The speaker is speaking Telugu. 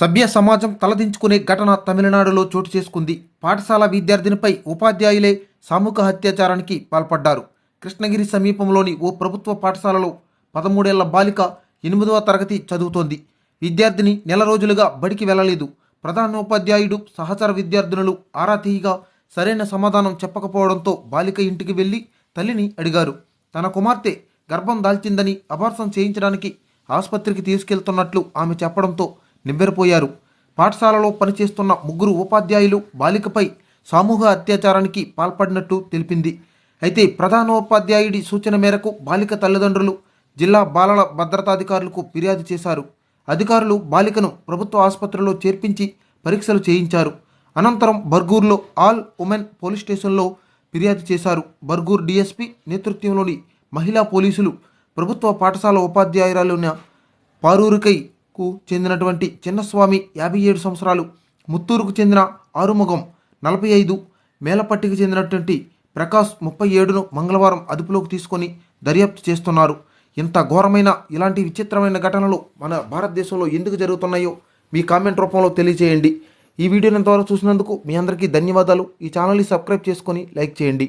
సభ్య సమాజం తలదించుకునే ఘటన తమిళనాడులో చోటు చేసుకుంది. పాఠశాల విద్యార్థినిపై ఉపాధ్యాయులే సామూహిక అత్యాచారానికి పాల్పడ్డారు. కృష్ణగిరి సమీపంలోని ఓ ప్రభుత్వ పాఠశాలలో పదమూడేళ్ళ బాలిక ఎనిమిదవ తరగతి చదువుతోంది. విద్యార్థిని నెల రోజులుగా బడికి వెళ్ళలేదు. ప్రధానోపాధ్యాయుడు సహచర విద్యార్థినులు ఆరాతీగా సరైన సమాధానం చెప్పకపోవడంతో బాలిక ఇంటికి వెళ్ళి తల్లిని అడిగారు. తన కుమార్తె గర్భం దాల్చిందని అబార్సం చేయించడానికి ఆసుపత్రికి తీసుకెళ్తున్నట్లు ఆమె చెప్పడంతో నివ్వెరపోయారు. పాఠశాలలో పనిచేస్తున్న ముగ్గురు ఉపాధ్యాయులు బాలికపై సామూహ అత్యాచారానికి పాల్పడినట్టు తెలిపింది. అయితే ప్రధానోపాధ్యాయుడి సూచన మేరకు బాలిక తల్లిదండ్రులు జిల్లా బాలల భద్రతాధికారులకు ఫిర్యాదు చేశారు. అధికారులు బాలికను ప్రభుత్వ ఆసుపత్రిలో చేర్పించి పరీక్షలు చేయించారు. అనంతరం బర్గూర్లో ఆల్ ఉమెన్ పోలీస్ స్టేషన్లో ఫిర్యాదు చేశారు. బర్గూర్ డీఎస్పీ నేతృత్వంలోని మహిళా పోలీసులు ప్రభుత్వ పాఠశాల ఉపాధ్యాయురాలైన కు చెందినటువంటి చిన్నస్వామి యాభై ఏడు సంవత్సరాలు ముత్తూరుకు చెందిన ఆరుముఖం నలభై ఐదు మేలపట్టికి చెందినటువంటి ప్రకాష్ ముప్పై ఏడును మంగళవారం అదుపులోకి తీసుకొని దర్యాప్తు చేస్తున్నారు. ఇంత ఘోరమైన ఇలాంటి విచిత్రమైన ఘటనలు మన భారతదేశంలో ఎందుకు జరుగుతున్నాయో మీ కామెంట్ రూపంలో తెలియజేయండి ఈ వీడియోని ఎంతవరకు చూసినందుకు మీ అందరికీ ధన్యవాదాలు. ఈ ఛానల్ని సబ్స్క్రైబ్ చేసుకొని లైక్ చేయండి.